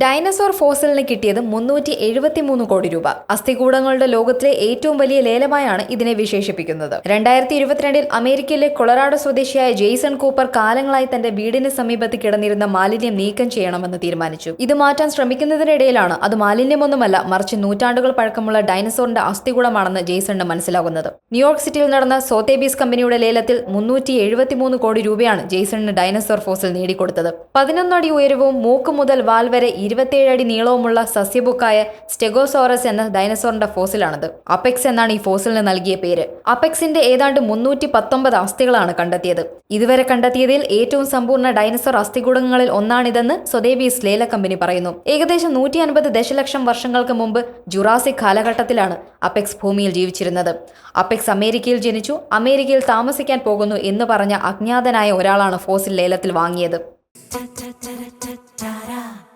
Dinosaur ഫോസിലിന് കിട്ടിയത് മുന്നൂറ്റി എഴുപത്തിമൂന്ന് കോടി രൂപ. അസ്ഥികൂടങ്ങളുടെ ലോകത്തിലെ ഏറ്റവും വലിയ ലേലമായാണ് ഇതിനെ വിശേഷിപ്പിക്കുന്നത്. രണ്ടായിരത്തി ഇരുപത്തിരണ്ടിൽ അമേരിക്കയിലെ കൊളറാഡോ സ്വദേശിയായ ജെയ്സൺ കൂപ്പർ കാലങ്ങളായി തന്റെ വീടിന് സമീപത്ത് കിടന്നിരുന്ന മാലിന്യം നീക്കം ചെയ്യണമെന്ന് തീരുമാനിച്ചു. ഇത് മാറ്റാൻ ശ്രമിക്കുന്നതിനിടയിലാണ് അത് മാലിന്യമൊന്നുമല്ല മറിച്ച് നൂറ്റാണ്ടുകൾ പഴക്കമുള്ള ഡൈനസോറിന്റെ അസ്ഥികൂടമാണെന്ന് ജെയ്സണിന് മനസ്സിലാകുന്നത്. ന്യൂയോർക്ക് സിറ്റിയിൽ നടന്ന സോത്തേബീസ് കമ്പനിയുടെ ലേലത്തിൽ മുന്നൂറ്റി എഴുപത്തിമൂന്ന് കോടി രൂപയാണ് ജെയ്സണിന് ഡൈനസോർ ഫോസിൽ നേടിക്കൊടുത്തത്. പതിനൊന്നടി ഉയരവും മൂക്ക് മുതൽ വാൽ വരെ ഇരുപത്തിയേഴ് അടി നീളവുമുള്ള സസ്യബുക്കായ സ്റ്റെഗോസോറസ് എന്ന ഡൈനസോറിന്റെ ഫോസിലാണിത് അപെക്സ് എന്നാണ് ഈ ഫോസിലിന് നൽകിയ പേര് അപെക്സിന്റെ ഏതാണ്ട് മുന്നൂറ്റി പത്തൊമ്പത് അസ്ഥികളാണ് കണ്ടെത്തിയത് ഇതുവരെ കണ്ടെത്തിയതിൽ ഏറ്റവും സമ്പൂർണ ഡൈനസോർ അസ്ഥികൂടങ്ങളിൽ ഒന്നാണിതെന്ന് സ്വദേവി ലേല കമ്പനി പറയുന്നു ഏകദേശം നൂറ്റി അൻപത് ദശലക്ഷം വർഷങ്ങൾക്ക് മുമ്പ് ജുറാസിക് കാലഘട്ടത്തിലാണ് അപെക്സ് ഭൂമിയിൽ ജീവിച്ചിരുന്നത് അപെക്സ് അമേരിക്കയിൽ ജനിച്ചു അമേരിക്കയിൽ താമസിക്കാൻ പോകുന്നു എന്ന് പറഞ്ഞ അജ്ഞാതനായ ഒരാളാണ് ഫോസിൽ ലേലത്തിൽ വാങ്ങിയത്